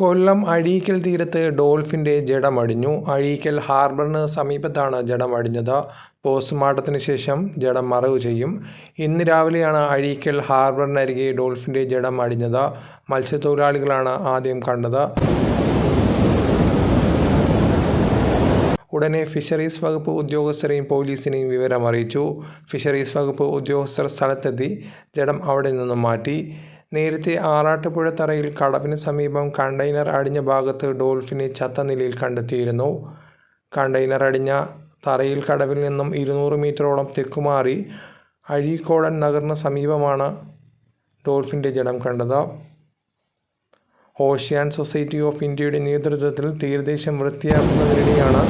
കൊല്ലം അഴീക്കൽ തീരത്ത് ഡോൾഫിന്റെ ജഡമടിഞ്ഞു. അഴീക്കൽ ഹാർബറിന് സമീപത്താണ് ജഡമടിഞ്ഞത്. പോസ്റ്റ്മോർട്ടത്തിന് ശേഷം ജഡം മറവ് ചെയ്യും. ഇന്ന് രാവിലെയാണ് അഴീക്കൽ ഹാർബറിനരികെ ഡോൾഫിന്റെ ജഡം അടിഞ്ഞത് മത്സ്യത്തൊഴിലാളികളാണ് ആദ്യം കണ്ടത്. ഉടനെ ഫിഷറീസ് വകുപ്പ് ഉദ്യോഗസ്ഥരെയും പോലീസിനെയും വിവരം അറിയിച്ചു ഫിഷറീസ് വകുപ്പ് ഉദ്യോഗസ്ഥർ സ്ഥലത്തെത്തി. ജഡം അവിടെ നിന്നും മാറ്റി. നേരത്തെ ആറാട്ടുപുഴ തറയിൽ കടവിന് സമീപം കണ്ടെയ്നർ അടിഞ്ഞ ഭാഗത്ത് ഡോൾഫിനെ ചത്ത നിലയിൽ കണ്ടെത്തിയിരുന്നു. കണ്ടെയ്നർ അടിഞ്ഞ തറയിൽ കടവിൽ നിന്നും ഇരുന്നൂറ് മീറ്ററോളം തെക്കുമാറി അഴീക്കോടൻ നഗറിന് സമീപമാണ് ഡോൾഫിന്റെ ജഡം കണ്ടത്. ഓഷ്യാൻ സൊസൈറ്റി ഓഫ് ഇന്ത്യയുടെ നേതൃത്വത്തിൽ തീരദേശം വൃത്തിയാക്കുന്നതിനിടെയാണ്